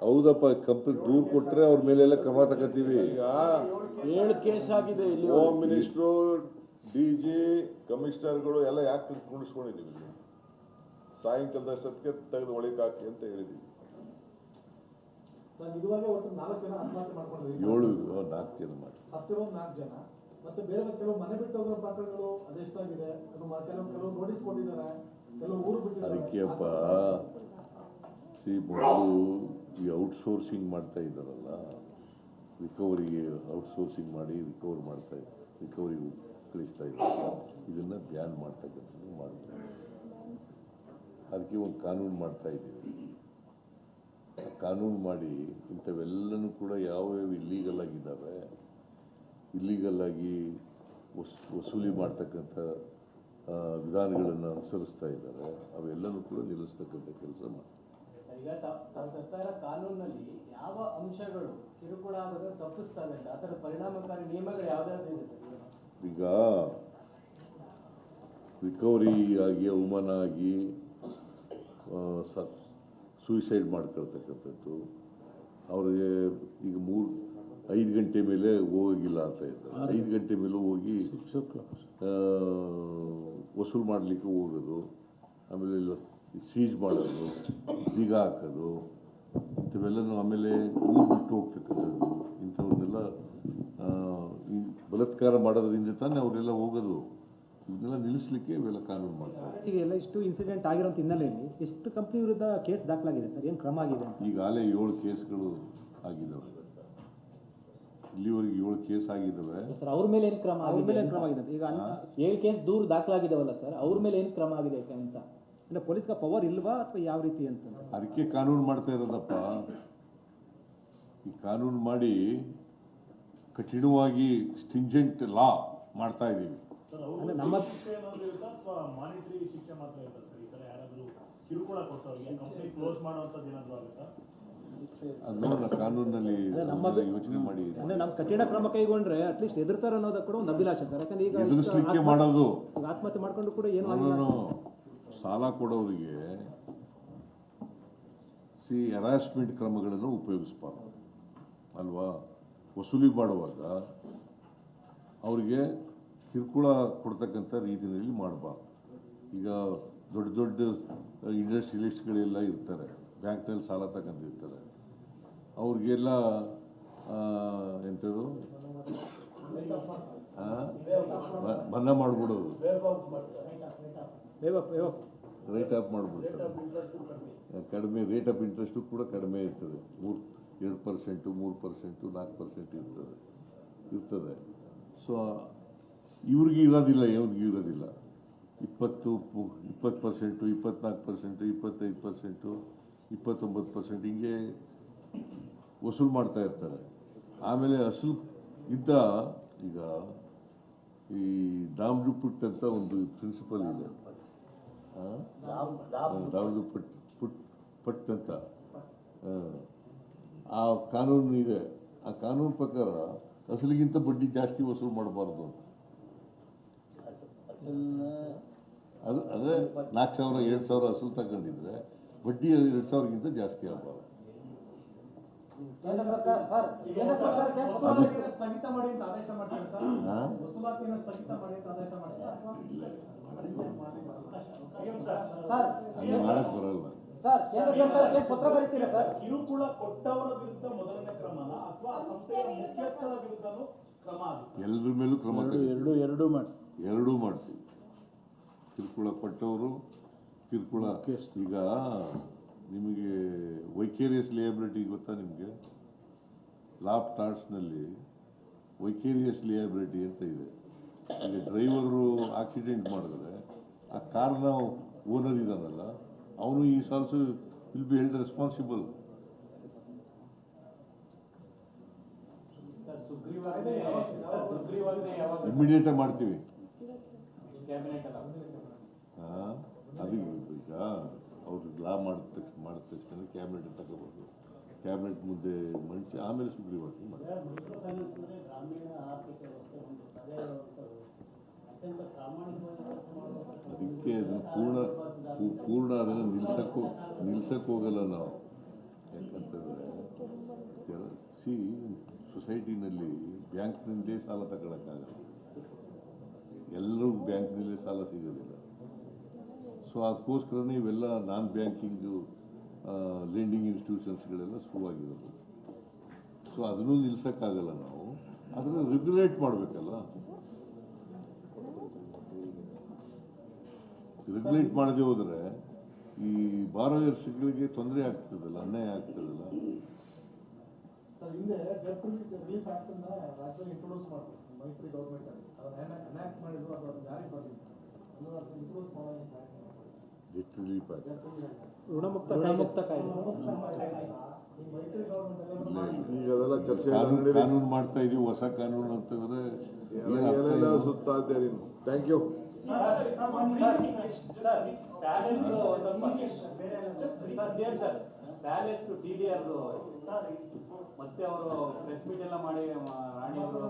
ಹೌದಪ್ಪ ಕಂಪ್ನಿ ದೂರ್ ಕೊಟ್ರೆ ಅವ್ರ ಮೇಲೆಲ್ಲ ಕ್ರಮ ತಗೋತೀವಿ. ಈಗ ಏಳು ಕೇಸ್ ಆಗಿದೆ ಇಲ್ಲಿ ಹೋಮ್ ಮಿನಿಸ್ಟ್ರು ಡಿ ಜಿ ಕಮಿಷನರ್ಗಳು ಎಲ್ಲ ಯಾಕೆ ಕುಣಿಸ್ಕೊಂಡಿದ್ದೀವಿ ಸಾಯಂಕಾಲದ ಸಾಯಂಕಾಲದಷ್ಟೊತ್ತಿಗೆ ತೆಗೆದು ಒಳಗೆ ಹಾಕಿ ಅಂತ ಹೇಳಿದ್ದೀವಿ. ಮಾಡ್ಕೊಂಡ್ರಿ ಏಳು ನಾಲ್ಕು ಜನ ಮಾಡಿ. ಸತ್ತಿರೋದು ನಾಲ್ಕು ಜನ. ಮತ್ತೆ ಬೇರೆ ಕೆಲವು ಮನೆ ಬಿಟ್ಟು ಹೋಗೋ ಪ್ರಕರಣಗಳು ಅದೆಷ್ಟಾಗಿದೆ ಕೆಲವು ಕೆಲವು ನೋಟಿಸ್ ಕೊಟ್ಟಿದ್ದಾರೆ. ಅದಕ್ಕೆ ಅಪ್ಪ ಸಿ ಮೊದಲು ಈ ಔಟ್ಸೋರ್ಸಿಂಗ್ ಮಾಡ್ತಾ ಇದ್ದಾರಲ್ಲ ರಿಕವರಿಗೆ ಔಟ್ಸೋರ್ಸಿಂಗ್ ಮಾಡಿ ರಿಕವರ್ ಮಾಡ್ತಾ ರಿಕವರಿ ಕಳಿಸ್ತಾ ಇದ್ದಾರೆ. ಇದನ್ನ ಬ್ಯಾನ್ ಮಾಡ್ತಕ್ಕಂಥದ್ದು ಮಾಡ್ತಾರೆ ಅದಕ್ಕೆ ಒಂದು ಕಾನೂನು ಮಾಡ್ತಾ ಇದ್ದೀವಿ. ಕಾನೂನು ಮಾಡಿ ಇಂಥವೆಲ್ಲನೂ ಕೂಡ ಯಾವ್ಯಾವ ಇಲ್ಲೀಗಲ್ ಆಗಿದ್ದಾವೆ ಇಲ್ಲೀಗಲ್ ಆಗಿ ವಸ್, ವಸೂಲಿ ಮಾಡ್ತಕ್ಕಂಥ ವಿಧಾನಗಳನ್ನು ಅನುಸರಿಸ್ತಾ ಇದ್ದಾರೆ. ಅವೆಲ್ಲವೂ ಕೂಡ ನಿಲ್ಲಿಸ್ತಕ್ಕಂಥ ಕೆಲಸ ಮಾಡ್ತಾರೆ. ಈಗ ತಾವು ಕಾನೂನಿನಲ್ಲಿ ಯಾವ ಅಂಶಗಳು ಕಿರುಕುಳ ಆಗೋದು ತಪ್ಪಿಸ್ತವೆ ಅಂತ ಅದರ ಪರಿಣಾಮಕಾರಿ ನಿಯಮಗಳು ಯಾವ್ದಾದ್ರು ಇದೆ ಈಗ ರಿಕವರಿ ಆಗಿ ಅವಮಾನ ಆಗಿ ಸೂಸೈಡ್ ಮಾಡ್ಕೊಳ್ತಕ್ಕಂಥದ್ದು. ಅವರಿಗೆ ಈಗ ಮೂರು ಐದು ಗಂಟೆ ಮೇಲೆ ಹೋಗಿಲ್ಲ ಅಂತ ಇದ್ದಾರೆ ಐದು ಗಂಟೆ ಮೇಲೆ ಹೋಗಿ ವಸೂಲು ಮಾಡಲಿಕ್ಕೆ ಹೋಗೋದು ಆಮೇಲೆ ಸೀಜ್ ಮಾಡೋದು ಬೀಗ ಹಾಕೋದು ಇಂಥವೆಲ್ಲನೂ ಆಮೇಲೆ ಊರು ಬಿಟ್ಟು ಹೋಗ್ತಕ್ಕಂಥದ್ದು ಇಂಥವನ್ನೆಲ್ಲ ಬಲತ್ಕಾರ ಮಾಡೋದ್ರಿಂದ ತಾನೇ ಅವರೆಲ್ಲ ಹೋಗೋದು. ಇದನ್ನೆಲ್ಲ ನಿಲ್ಲಿಸ್ಲಿಕ್ಕೆ ಇವೆಲ್ಲ ಕಾನೂನು ಮಾಡ್ತಾರೆ. ಈಗ ಎಲ್ಲ ಇಷ್ಟು ಇನ್ಸಿಡೆಂಟ್ ಆಗಿರೋಂಥ ಹಿನ್ನೆಲೆಯಲ್ಲಿ ಎಷ್ಟು ಕಂಪ್ನಿ ವಿರುದ್ಧ ಕೇಸ್ ದಾಖಲಾಗಿದೆ ಸರ್? ಏನು ಕ್ರಮ ಆಗಿದೆ ಈಗಾಗಲೇ ಏಳು ಕೇಸ್ಗಳು ಆಗಿದ್ದಾವೆ. ಇಲ್ಲಿವರೆಗೆ ಏಳು ಕೇಸ್ ಆಗಿದ್ದಾವೆ. ಸರ್ ಅವ್ರ ಮೇಲೆ ಏನು ಕ್ರಮ ಅವ್ರ ಮೇಲೆ ಏನ್ ಕ್ರಮ ಆಗಿದೆ. ಅಂತ? ಈಗ ಅನ್- ಏಳು ಕೇಸ್ ದೂರ ದಾಖಲಾಗಿದಾವಲ್ಲ ಸರ್ ಅವ್ರ ಮೇಲೆ ಏನು ಕ್ರಮ ಆಗಿದೆ ಅಂತ? ಅಂದ್ರೆ ಪೊಲೀಸ್ಗೆ ಪವರ್ ಇಲ್ವಾ ಅಥವಾ ಯಾವ ರೀತಿ ಅಂತ? ಅದಕ್ಕೆ ಕಾನೂನು ಮಾಡ್ತಾ ಇರೋದಪ್ಪ. ಈ ಕಾನೂನು ಮಾಡಿ ಕಠಿಣವಾಗಿ ಸ್ಟಿಂಜೆಂಟ್ ಲಾ ಮಾಡ್ತಾ ಇದ್ದೀವಿ. ಅಂದ್ರೆ ನಮ್ಮ ಶಿಕ್ಷೆ ಏನಾದ್ರು ಇರುತ್ತಾ ಅಥವಾ ಮಾನಿಟರಿ ಶಿಕ್ಷೆ ಮಾತ್ರ ಇರುತ್ತಾ ಸರ್? ಈ ತರ ಯಾರಾದ್ರೂ ಕಿರುಕುಳ ಕೊಟ್ಟವ್ರಿಗೆ ಕಂಪ್ನಿ ಕ್ಲೋಸ್ ಮಾಡುವಂತದ್ದು ಏನಾದ್ರು ಆಗುತ್ತಾ? ಅದೇ ಅದನ್ನೆಲ್ಲ ಯೋಚನೆ ಮಾಡಿ. ಅಂದ್ರೆ ನಮ್ಮ ಕಠಿಣ ಕ್ರಮ ಕೈಗೊಂಡ್ರೆ ಅಟ್ಲೀಸ್ಟ್ ಎದುರ್ತಾರ ಅನ್ನೋದಕ್ಕೆ ಕೂಡ ಒಂದು ಅಭಿಲಾಷೆ ಸರ್. ಯಾಕಂದ್ರೆ ಈಗ ಎದುರಿಸ್ಲಿಕ್ಕೆ ಮಾಡೋದು. ಆತ್ಮಹತ್ಯೆ ಮಾಡ್ಕೊಂಡು ಕೂಡ ಏನು ಸಾಲ ಕೊಡೋರಿಗೆ ಸಿ ಹರಾಸ್ಮೆಂಟ್ ಕ್ರಮಗಳನ್ನು ಉಪಯೋಗಿಸ್ಬಾರ್ದು. ಅಲ್ವಾ? ವಸೂಲಿ ಮಾಡುವಾಗ ಅವರಿಗೆ ಕಿರುಕುಳ ಕೊಡ್ತಕ್ಕಂಥ ರೀತಿಯಲ್ಲಿ ಮಾಡಬಾರ್ದು. ಈಗ ದೊಡ್ಡ ದೊಡ್ಡ ಇಂಡಸ್ಟ್ರಿಯಲಿಸ್ಟ್ಗಳೆಲ್ಲ ಇರ್ತಾರೆ. ಬ್ಯಾಂಕ್ನಲ್ಲಿ ಸಾಲ ತಗೊಂಡಿರ್ತಾರೆ. ಅವ್ರಿಗೆಲ್ಲ ಎಂಥದ್ದು ಮನ್ನಾ ಮಾಡಿಬಿಡೋದು. ರೇಟ್ ಆಫ್ ಮಾಡಿಬಿಡ್ತಾರೆ. ಕಡಿಮೆ ರೇಟ್ ಆಫ್ ಇಂಟ್ರೆಸ್ಟು ಕೂಡ ಕಡಿಮೆ ಇರ್ತದೆ. ಮೂರು ಎರಡು ಪರ್ಸೆಂಟು ಮೂರು ಪರ್ಸೆಂಟು ನಾಲ್ಕು ಪರ್ಸೆಂಟ್ ಇರ್ತದೆ. ಇರ್ತದೆ. ಸೊ ಇವ್ರಿಗೆ ಇರೋದಿಲ್ಲ ಇವ್ರಿಗೆ ಇರೋದಿಲ್ಲ. ಇಪ್ಪತ್ತು ಇಪ್ಪತ್ತು ಪರ್ಸೆಂಟು ಇಪ್ಪತ್ನಾಲ್ಕು ಪರ್ಸೆಂಟು ಇಪ್ಪತ್ತೈದು ಪರ್ಸೆಂಟು ಇಪ್ಪತ್ತೊಂಬತ್ತು ಪರ್ಸೆಂಟ್ ಹಿಂಗೆ ವಸೂಲು ಮಾಡ್ತಾ ಇರ್ತಾರೆ ಆಮೇಲೆ ಅಸಲು ಇದ್ದ ಈಗ ಈ ದಾಮ್ಡು ಪುಟ್ ಅಂತ ಒಂದು ಪ್ರಿನ್ಸಿಪಲ್ ಇದೆ? ದಾಮ್ದು ಪಟ್ ಪುಟ್ ಪಟ್ ಅಂತ ಆ. ಆ ಕಾನೂನು ಇದೆ ಆ ಕಾನೂನು ಪ್ರಕಾರ ಅಸಲಿಗಿಂತ ಬಡ್ಡಿ ಜಾಸ್ತಿ ವಸೂಲು ಮಾಡಬಾರ್ದು ಅಂತ ಅದು ಅಂದರೆ ನಾಲ್ಕು ಸಾವಿರ ಎರಡು ಸಾವಿರ ಅಸಲು ತಗೊಂಡಿದ್ರೆ ಬಡ್ಡಿ ಎರಡು ಸಾವಿರಕ್ಕಿಂತ ಜಾಸ್ತಿ ಆಗಬಾರ್ದು ಕೇಂದ್ರ ಸರ್ಕಾರ ಸರ್ ಕೇಂದ್ರ ಸರ್ಕಾರಕ್ಕೆ ವಸೂಲಾತಿಯನ್ನು ಸ್ಥಗಿತ ಮಾಡಿ ಅಂತ ಆದೇಶ ಮಾಡ್ತಾರೆ ಸರ್. ಹಾ? ವಸೂಲಾತಿಯನ್ನು ಮಾಡಿ ಅಂತ ಆದೇಶ ಮಾಡ್ತಾರೆ. ಅಥವಾ ಸರ್ ಹಂಗೆ ಮಾಡಕ್ ಬರಲ್ಲ. ಸರ್ ಕೇಂದ್ರ ಸರ್ಕಾರಕ್ಕೆ ಪತ್ರ ಬರೀತೀರಾ ಸರ್? ಕಿರುಕುಳ ಕೊಟ್ಟವರ ವಿರುದ್ಧ ಮೊದಲನೇ ಕ್ರಮನ ಅಥವಾ ಆ ಸಂಸ್ಥೆಯ ಮುಖ್ಯಸ್ಥರ ವಿರುದ್ಧನೂ ಕ್ರಮ ಆಗುತ್ತೆ. ಎಲ್ಲರ ಮೇಲೂ ಕ್ರಮ. ಎರಡು ಎರಡು ಮಾಡಿ ಎರಡೂ ಮಾಡ್ತೀವಿ. ಕಿರುಕುಳ ಕೊಟ್ಟವರು ಕಿರುಕುಳ. ಈಗ ನಿಮಗೆ ವೈಕೇರಿಯಸ್ ಲಿಯಬಿಲಿಟಿ ಗೊತ್ತಾ ನಿಮಗೆ? ಲಾಪ್ ಟಾರ್ಟ್ಸ್ನಲ್ಲಿ ವೈಕೇರಿಯಸ್ ಲಿಯಬಿಲಿಟಿ ಅಂತ ಇದೆ. ಈಗ ಡ್ರೈವರು ಆಕ್ಸಿಡೆಂಟ್ ಮಾಡಿದ್ರೆ ಆ ಕಾರ್ನ ಓನರ್ ಇದ್ದಾನಲ್ಲ ಅವನು ಈ ಸಾಲ್ಸು ವಿಲ್ ಬಿ ಹೆಲ್ಡ್ ರೆಸ್ಪಾನ್ಸಿಬಲ್. ಇಮಿಡಿಯೇಟಾಗಿ ಮಾಡ್ತೀವಿ. ಕ್ಯಾಬಿನೆಟ್ ಅಲ್ಲ. ಆ, ಅದು ಈಗ ಅವರು ಲಾ ಮಾಡಿದ ತಕ್ಷಣ ಮಾಡಿದ ತಕ್ಷಣ ಕ್ಯಾಬಿನೆಟ್ ತಗೋಬೋದು. ಕ್ಯಾಬಿನೆಟ್ ಮುಂದೆ ಮಂಡಿಸಿ ಆಮೇಲೆ ಸುಗ್ರೀವಾಜ್ಞೆ ಅದಕ್ಕೆ ಅದನ್ನ ಪೂರ್ಣ ಪೂರ್ಣ ಅದನ್ನು ನಿಲ್ಸಕ್ಕೂ ನಿಲ್ಸಕ್ಕೆ ಹೋಗಲ್ಲ ನಾವು. ಯಾಕಂತಂದ್ರೆ ಸಿ ಸೊಸೈಟಿನಲ್ಲಿ ಬ್ಯಾಂಕ್ನಿಂದೇ ಸಾಲ ತಗೊಳಕ್ಕಾಗಲ್ಲ. ಎಲ್ಲರೂ ಬ್ಯಾಂಕ್ನಲ್ಲೇ ಸಾಲ ಸಿಗೋದಿಲ್ಲ. ಸೊ ಅದಕ್ಕೋಸ್ಕರನೇ ಇವೆಲ್ಲ ನಾನ್ ಬ್ಯಾಂಕಿಂಗು ಲೆಂಡಿಂಗ್ ಇನ್ಸ್ಟಿಟ್ಯೂಷನ್ಸ್ಗಳೆಲ್ಲ ಶುರುವಾಗಿರೋದು ಸೊ ಅದನ್ನು ನಿಲ್ಸೋಕ್ಕಾಗಲ್ಲ ನಾವು. ಅದನ್ನು ರೆಗ್ಯುಲೇಟ್ ಮಾಡಬೇಕಲ್ಲ? ರೆಗ್ಯುಲೇಟ್ ಮಾಡದೆ ಹೋದರೆ ಈ ಬಾರೋಯರ್ಸ್ಗಳಿಗೆ ತೊಂದರೆ ಆಗ್ತದಲ್ಲ, ಅನ್ಯಾಯ ಆಗ್ತದಲ್ಲ? ಮೈತ್ರಿ ಗೌರ್ಮೆಂಟ್ ಮಾಡಿದ್ರು ಮಾಡೋ ಲಿಟ್ರಲಿ ಈಗ ಚರ್ಚೆ ಕಾನೂನು ಮಾಡ್ತಾ ಇದೀವಿ ಹೊಸ ಕಾನೂನು ಅಂತಂದ್ರೆ ಏನೆಲ್ಲ ಸುತ್ತಾ ಇದ್ದೆ ನೀನು thank you palace to T D R ಮತ್ತೆ ಅವರು ಪ್ರೆಸ್ ಮೀಟ್ ಎಲ್ಲ ಮಾಡಿ ರಾಣಿ ಅವರು